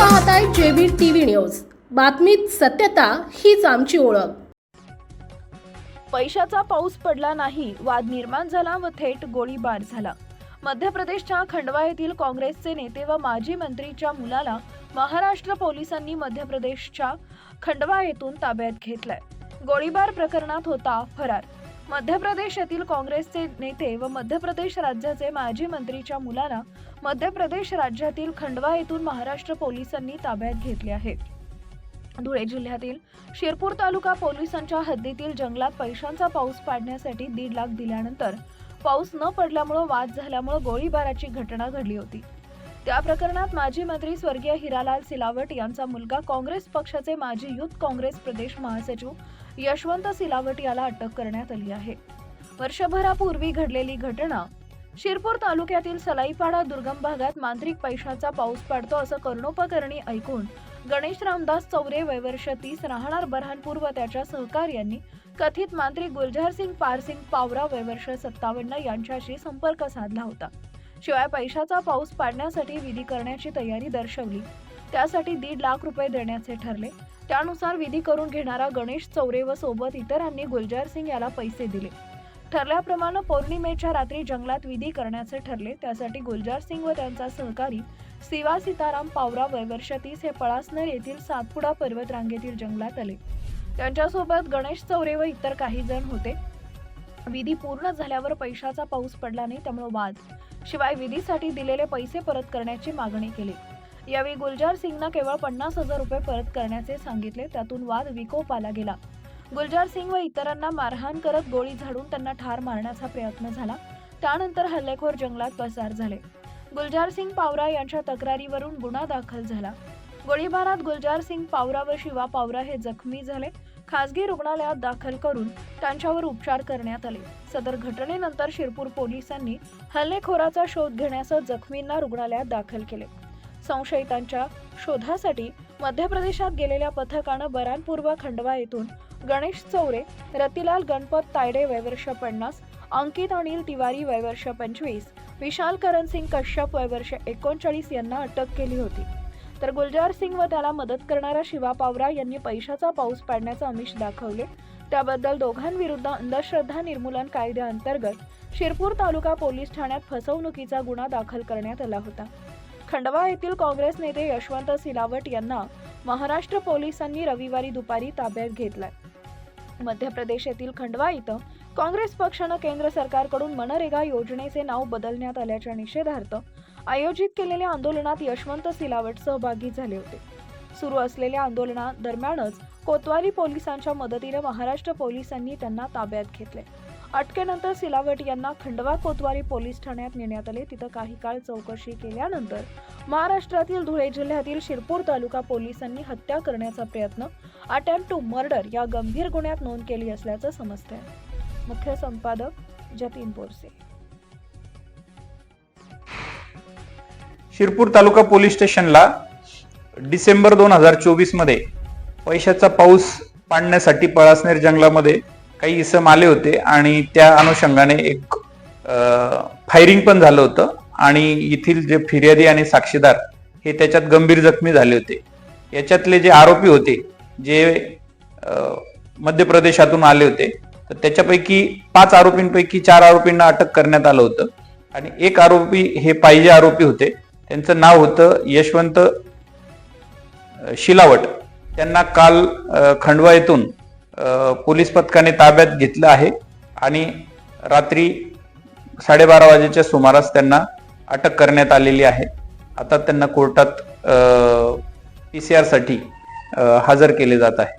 पाहताय JB TV news. बातमीत सत्यता हीच आमची ओळख. पैशाचा पाऊस पडला नाही वाद निर्माण झाला व थेट गोळीबार झाला. मध्य प्रदेशच्या खंडवा येथील काँग्रेसचे नेते व माजी मंत्रीच्या मुलाला महाराष्ट्र पोलिसांनी मध्य प्रदेशच्या खंडवा येथून ताब्यात घेतलाय. गोळीबार प्रकरणात होता फरार. मध्य प्रदेश येथील काँग्रेसचे नेते व मध्य प्रदेश राज्याचे माजी मंत्रीच्या मुलाला मध्य प्रदेश राज्यातील खंडवा येथून महाराष्ट्र पोलिसांनी ताब्यात घेतले आहे. धुळे जिल्ह्यातील शिरपूर तालुका पोलिसांच्या हद्दीतील जंगलात पैशांचा पाऊस पाडण्यासाठी दीड लाख दिल्यानंतर पाऊस न पडल्यामुळं वाद झाल्यामुळं गोळीबाराची घटना घडली होती. त्या प्रकरणात माजी मंत्री स्वर्गीय हिरालाल सिलावट यांचा मुलगा काँग्रेस पक्षाचे माजी युथ काँग्रेस प्रदेश महासचिव यशवंत सिलावट याला अटक करण्यात आली आहे. वर्षभरापूर्वी घडलेली घटना शिरपूर तालुक्यातील सलाईपाडा दुर्गम भागात मांत्रिक पैशाचा पाऊस पडतो असं कर्णोपकरणी ऐकून गणेश रामदास चौरे वयवर्ष तीस राहणार बरहानपूर व त्याच्या सहकार्यांनी कथित मांत्रिक गुलजारसिंग पारसिंग पावरा वयवर्ष सत्तावन्न यांच्याशी संपर्क साधला होता. शिवाय पैशाचा पाऊस पाडण्यासाठी विधी करण्याची तयारी दर्शवली. त्यासाठी दीड लाख रुपये देण्याचे ठरले. त्यानुसार विधी करून घेणारा गणेश चौरे व सोबत इतरांनी गुलजार सिंग याला पैसे दिले. ठरल्याप्रमाणे पौर्णिमेच्या रात्री जंगलात विधी करण्याचे ठरले. त्यासाठी गुलजार सिंग व त्यांचा सहकारी सिवा सीताराम पावरा वयवर्ष तीस हे पळासनर येथील सातपुडा पर्वत रांगेतील जंगलात आले. त्यांच्यासोबत गणेश चौरे व इतर काही जण होते. विधी पूर्ण झाल्यावर पैशाचा पाऊस पडला नाही त्यामुळे वाद. शिवाय विधीसाठी दिलेले पैसे परत करण्याची मागणी केली. यावेळी गुलजार सिंगनं केवळ पन्नास हजार रुपये परत करण्याचे सांगितले त्यातून वाद विकोपाला गेला. गुलजार सिंग व इतरांना मारहाण करत गोळी झाडून त्यांना ठार मारण्याचा प्रयत्न झाला. त्यानंतर हल्लेखोर जंगलात पसार झाले. गुलजार सिंग पावरा यांच्या तक्रारीवरून गुन्हा दाखल झाला. गोळीबारात गुलजार सिंग पावरा व शिवा पावरा हे जखमी झाले. खासगी रुग्णालयात दाखल करून त्यांच्यावर उपचार करण्यात आले. सदर घटनेनंतर शिरपूर पोलिसांनी हल्लेखोराचा शोध घेण्यासह जखमींना रुग्णालयात दाखल केले. संशयितांच्या शोधासाठी मध्य प्रदेशात गेलेल्या पथकानं बरानपूर्व खंडवा येथून गणेश चौरे रतिलाल गणपत तायडे वयवर्ष पन्नास अंकित अनिल तिवारी वयवर्ष पंचवीस विशाल करणसिंग कश्यप वयवर्ष एकोणचाळीस यांना अटक केली होती. तर गुलजार सिंग व त्याला मदत करणारा शिवा पावरा यांनी पैशाचा पाऊस पाडण्याचं आमिष दाखवले. त्याबद्दल दोघांविरुद्ध अंधश्रद्धा निर्मूलन कायद्याअंतर्गत शिरपूर तालुका पोलीस ठाण्यात फसवणुकीचा गुन्हा दाखल करण्यात आला होता. खंडवा येथील काँग्रेस नेते यशवंत सिलावट यांना महाराष्ट्र पोलिसांनी रविवारी दुपारी ताब्यात घेतलाय. मध्य प्रदेश येथील खंडवा इथं काँग्रेस पक्षानं केंद्र सरकारकडून मनरेगा योजनेचे नाव बदलण्यात आल्याच्या निषेधार्थ आयोजित केलेल्या आंदोलनात यशवंत सिलावट सहभागी झाले होते. सुरू असलेल्या आंदोलनादरम्यानच कोतवाली पोलिसांच्या मदतीने महाराष्ट्र पोलिसांनी त्यांना ताब्यात घेतले. अटकेनंतर सिलावट यांना खंडवा कोतवाली पोलीस ठाण्यात नेण्यात आले. तिथं काही काळ चौकशी केल्यानंतर महाराष्ट्रातील धुळे जिल्ह्यातील शिरपूर तालुका पोलिसांनी हत्या करण्याचा प्रयत्न अटेम्प्ट टू मर्डर या गंभीर गुन्ह्यात नोंद केली असल्याचं समजतंय. मुख्य संपादक जतीन बोरसे. शिरपूर तालुका पोलीस स्टेशनला डिसेंबर दोन हजार चोवीसमध्ये पैशाचा पाऊस पाडण्यासाठी पळासनेर जंगलामध्ये काही इसम आले होते आणि त्या अनुषंगाने एक फायरिंग पण झालं होतं आणि येथील जे फिर्यादी आणि साक्षीदार हे त्याच्यात गंभीर जखमी झाले होते. याच्यातले जे आरोपी होते जे मध्य प्रदेशातून आले होते तर त्याच्यापैकी पाच आरोपींपैकी चार आरोपींना अटक करण्यात आलं होतं. आणि एक आरोपी हे पाहिजे आरोपी होते. त्यांचं नाव होतं यशवंत शिलावट. त्यांना काल खंडवा येथून पोलीस पथकाने ताब्यात घेतलं आहे. आणि रात्री साडेबारा वाजेच्या सुमारास त्यांना अटक करण्यात आलेली आहे. आता त्यांना कोर्टात पी सी आरसाठी हजर केले जात आहे.